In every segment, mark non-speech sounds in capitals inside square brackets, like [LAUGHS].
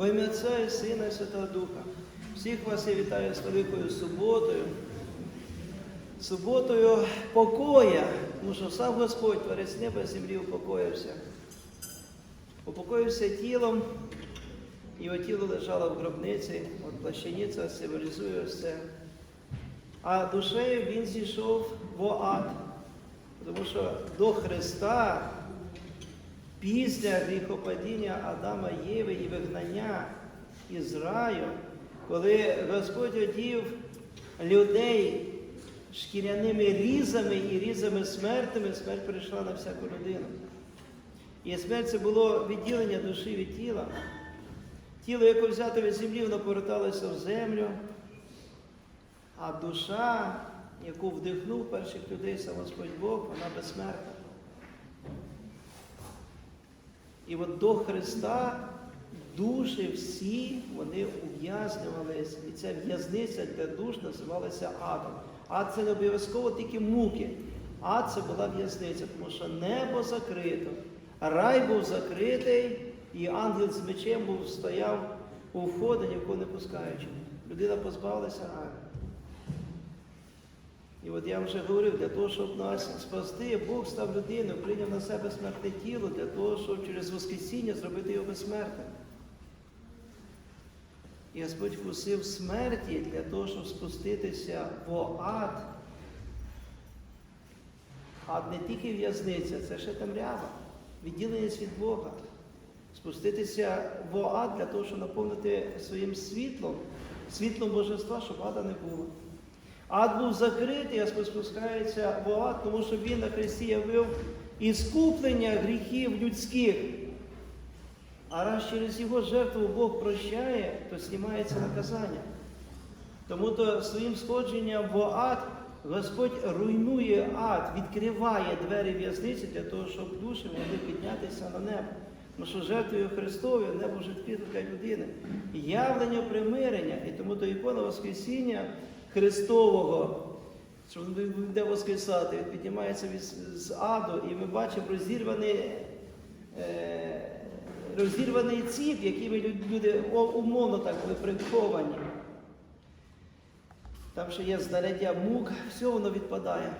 Во ім'я Отця і Сина і Святого Духа. Всіх вас я вітаю з великою суботою. Суботою покоя, тому що сам Господь, творець неба землі, упокоївся. Упокоївся тілом, його тіло лежало в гробниці, от плащаниця символізує все. А душею він зійшов в ад. Тому що до Христа, після гріхопадіння Адама Єви і вигнання із раю, коли Господь одів людей шкіряними різами і різами смертними, смерть прийшла на всяку людину. І смерть це було відділення душі від тіла. Тіло, яке взято від землі, воно поверталося в землю, а душа, яку вдихнув перших людей сам Господь Бог, вона безсмертна. І от до Христа душі всі вони ув'язнювалися. І ця в'язниця для душ називалася адом. Ад це не обов'язково тільки муки. Ад це була в'язниця, тому що небо закрито, рай був закритий, і ангел з мечем був стояв у вході, нікого не пускаючи. Людина позбавилася раю. І от я вже говорив, для того, щоб нас спасти, Бог став людиною, прийняв на себе смертне тіло для того, щоб через Воскресіння зробити його безсмертним. І Господь вкусив смерті для того, щоб спуститися в ад. Ад не тільки в'язниця, це ще темрява, відділеність від Бога. Спуститися в ад для того, щоб наповнити своїм світлом, світлом божества, щоб ада не було. Ад був закритий, а спускається в ад, тому що Він на Христі явив іскуплення гріхів людських. А раз через його жертву Бог прощає, то знімається наказання. Тому то своїм сходженням в ад Господь руйнує ад, відкриває двері в'язниці для того, щоб душі могли піднятися на небо. Тому що жертвою Христовою небо вже відкрито для людини. Явлення примирення, і тому то ікона Воскресіння Христового, що він буде воскресати, він піднімається від, з аду, і ми бачимо розірваний. Е, розірваний ціп, якими люди умовно так були приховані. Там ще є знаряддя мук, все воно відпадає.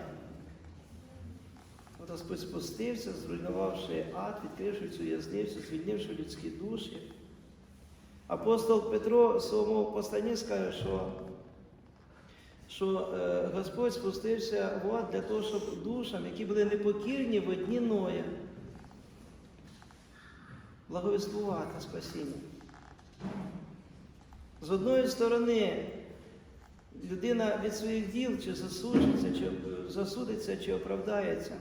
От Господь спустився, зруйнувавши ад, відкривши цю в'язницю, звільнивши людські душі. Апостол Петро в своєму посланні скаже, що що е, Господь спустився в ад для того, щоб душам, які були непокірні в одні ноя, благовествувати спасіння. З одної сторони, людина від своїх діл чи засуджиться, чи засудиться, чи оправдається.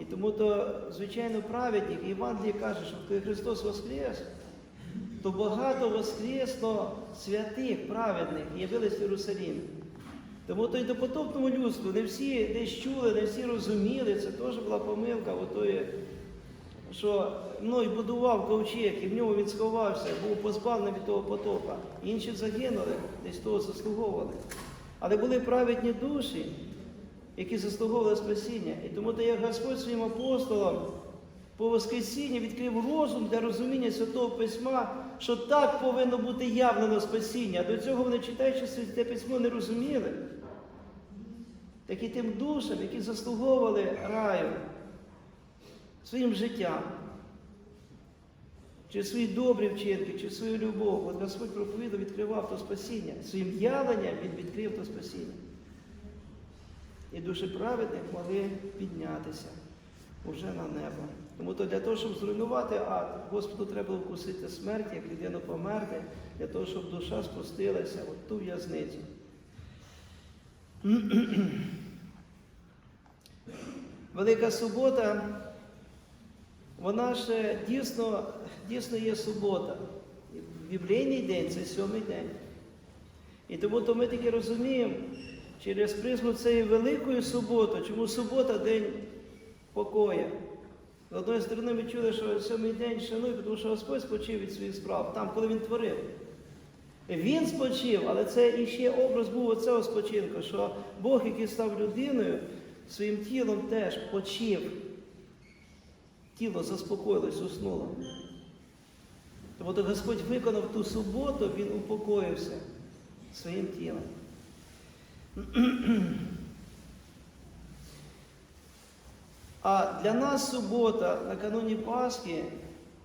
І тому то, звичайно, праведник, Івангелій каже, що коли Христос воскрес, то багато воскресло святих, праведних явились в Єрусалімі. Тому то й до потопному людству не всі десь чули, не всі розуміли, це теж була помилка отої що мною будував ковчег, і в ньому він сховався, був позбавлений від того потопа. Інші загинули, десь того заслуговували. Але були праведні душі, які заслуговували спасіння. І тому то як Господь своїм апостолам по Воскресінні відкрив розум для розуміння Святого Письма, що так повинно бути явлено спасіння. До цього вони, читаючи Святе Письмо, не розуміли. Так і тим душам, які заслуговували раю своїм життям, через свої добрі вчинки, через свою любов. От Господь проповідав, відкривав то спасіння. Своїм явленням Він відкрив то спасіння. І душі праведних могли піднятися уже на небо. Тому то для того, щоб зруйнувати ад, Господу треба вкусити смерть, як людину померти, для того, щоб душа спустилася в ту в'язницю. [CLEARS THROAT] Велика субота вона ж дійсно, дійсно є субота. Біблійний день це сьомий день. І тому то ми таки розуміємо через призму цієї великої суботи, чому субота день покоя. З одної сторони, ми чули, що сьомий день шанує, тому що Господь спочив від своїх справ, там, коли Він творив. Він спочив, але це іще образ був оцього спочинку, що Бог, який став людиною, своїм тілом теж почив тіло заспокоїлось, уснуло. Тому то Господь виконав ту суботу, Він упокоївся своїм тілом. А для нас субота накануні Пасхи,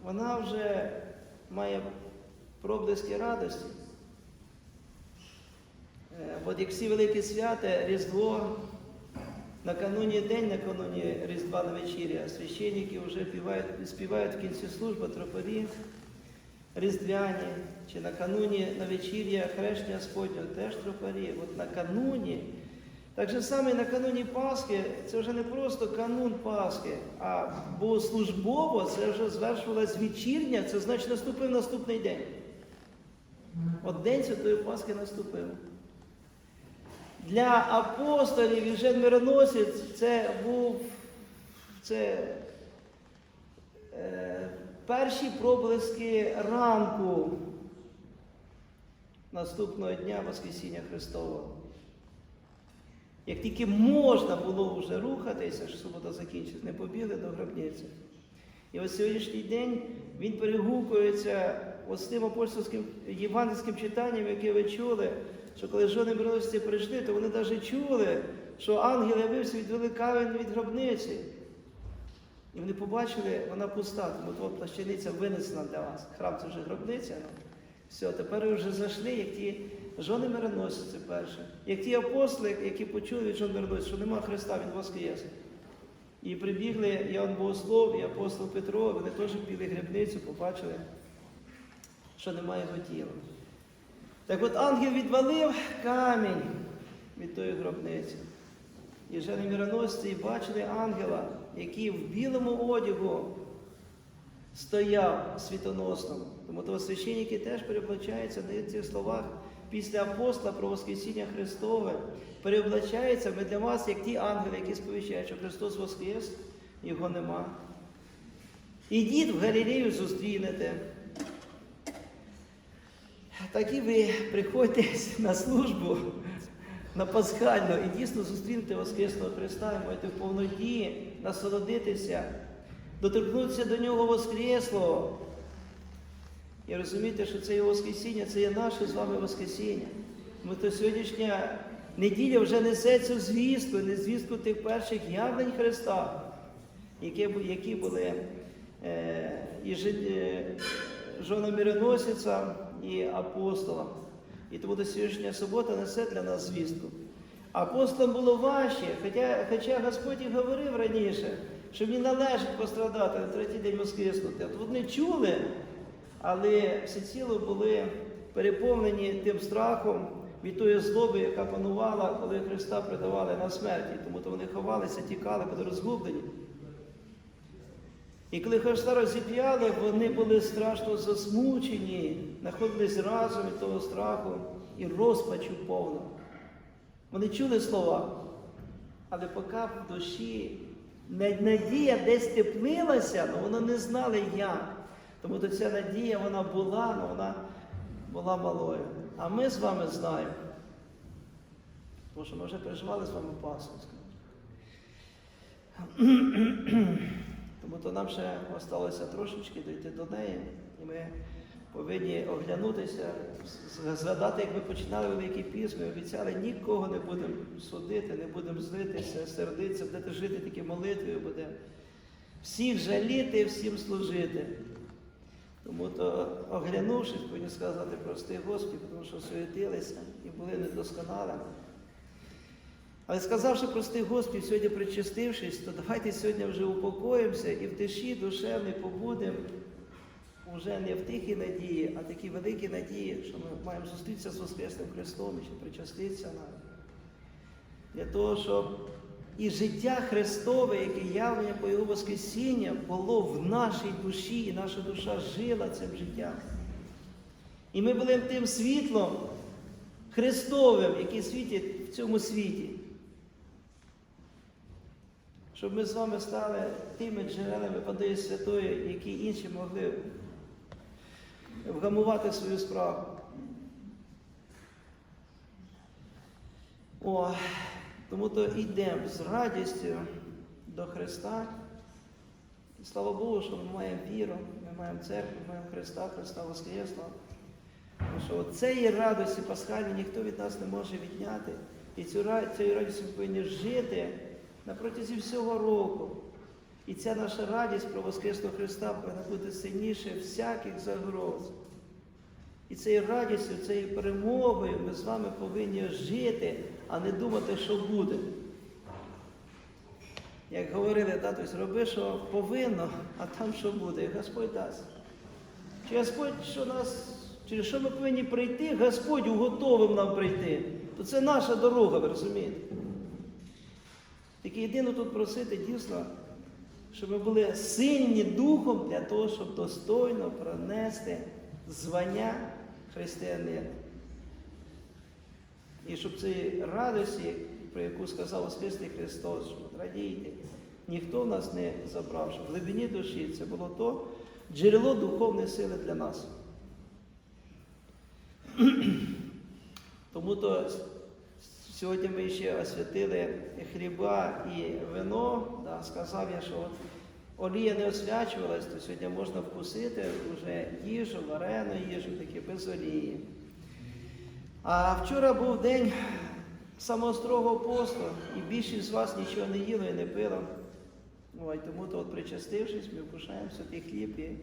вона вже має проблиски радості. Е, От як всі великі свята, Різдво, накануні день, накануні Різдва на вечіря, священники вже співають, співають в кінці служби тропарі, різдвяні, чи накануні на вечір'я хрещення Господнього теж тропарі. От накануні, так же саме накануні Пасхи, це вже не просто канун Пасхи, а богослужбово це вже звершувалась вечірня, це значить наступив наступний день. От день Святої Пасхи наступив. Для апостолів і вже мироносець це був це, е, перші проблиски ранку наступного дня Воскресіння Христового. Як тільки можна було вже рухатися, що субота закінчиться, не побігли до гробниці. І ось сьогоднішній день він перегукується ось тим апостольським євангельським читанням, яке ви чули, що коли жони мироносці прийшли, то вони навіть чули, що ангел явився від великавин від гробниці. І вони побачили, вона пуста, тому от плащаниця винесена для вас. Храм це вже гробниця. Все, тепер ви вже зайшли, як ті жони мироносці перше. Як ті апостоли, які почули від жон що нема Христа, Він воскрес. І прибігли Іоанн Богослов і апостол Петро, вони теж біли грибницю, побачили, що немає його тіла. Так от ангел відвалив камінь від тої гробниці. І жени мироносці бачили ангела, який в білому одягу стояв світоносному. Тому то священники теж переоблачаються на цих словах після апостола про Воскресіння Христове. Переоблачаються ми для вас, як ті ангели, які сповіщають, що Христос Воскрес, його нема. Ідіть в Галілею, зустрінете. Так і ви приходьте [LAUGHS] на службу на пасхальну і дійсно зустрінете Воскресного Христа і маєте в повноті насолодитися, доторкнутися до Нього Воскреслого. І розумієте, що це його Воскресіння, це є наше з вами Воскресіння. Ми то сьогоднішня неділя вже несеться в звістку, не звістку тих перших явлень Христа, які, які були е, і е, жона мироносиця і апостолам. І тому до сьогоднішня субота несе для нас звістку. Апостолам було важче, хоча, хоча Господь і говорив раніше, що мені належить пострадати на третій день воскреснути. От вони чули, але всеціло були переповнені тим страхом від тої злоби, яка панувала, коли Христа придавали на смерті. Тому то вони ховалися, тікали, були розгублені. І коли Христа розіп'яли, вони були страшно засмучені, знаходились разом від того страху і розпачу повно. Вони чули слова, але поки в душі надія десь теплилася, але вони не знали як. Тому то ця надія вона була, але вона була малою. А ми з вами знаємо. Тому що ми вже переживали з вами Пасху. [CLEARS THROAT] Тому то нам ще залишилося трошечки дійти до неї, і ми повинні оглянутися, згадати, як ми починали Великий Піс, ми обіцяли, нікого не будемо судити, не будемо злитися, сердитися, будете жити тільки молитвою будемо. Всіх жаліти, всім служити. Тому то, оглянувшись, повинні сказати прости Господи, тому що суетилися і були недосконалими. Але сказавши прости Господи, сьогодні причастившись, то давайте сьогодні вже упокоїмося і в тиші душевній побудемо вже не в тихій надії, а такі великі надії, що ми маємо зустрітися з Воскресним Христом і ще причаститися нам. Для того, щоб і життя Христове, яке явлення по Його Воскресіння, було в нашій душі, і наша душа жила цим життям. І ми були тим світлом Христовим, який світить в цьому світі. Щоб ми з вами стали тими джерелами води святої, які інші могли вгамувати свою справу. О, тому то йдемо з радістю до Христа, Слава Богу, що ми маємо віру, ми маємо церкву, ми маємо Христа, Христа Воскресного. Тому що цієї радості пасхальної ніхто від нас не може відняти. І цю, цією радістю ми повинні жити на протязі всього року. І ця наша радість про Воскресного Христа повинна бути сильніше всяких загроз. І цією радістю, цією перемогою ми з вами повинні жити, а не думати, що буде. Як говорили, тобто роби, що повинно, а там що буде, і Господь дасть. Чи Господь, що нас, через що ми повинні прийти, Господь уготовив нам прийти. То це наша дорога, ви розумієте? Тільки єдине тут просити дійсно, щоб ми були сильні духом для того, щоб достойно пронести звання християнина. І щоб цієї радості, про яку сказав Воскресний Христос, що радійте, ніхто нас не забрав, щоб в глибині душі це було то джерело духовної сили для нас. [CLEARS THROAT] Тому то сьогодні ми ще освятили хліба і вино. Да, сказав я, що от олія не освячувалась, то сьогодні можна вкусити вже їжу, варену їжу, таке без олії. А вчора був день самого строгого посту, і більшість з вас нічого не їло і не пило. Ой, тому то, от причастившись, ми вкушаємо святий хліб і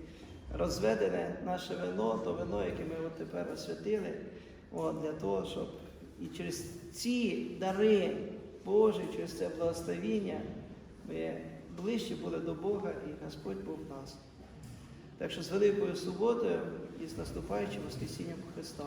розведене наше вино, то вино, яке ми от тепер освятили, от, для того, щоб і через ці дари Божі, через це благословіння ми ближче були до Бога і Господь був в нас. Так що з Великою суботою і з наступаючим Воскресінням Христа.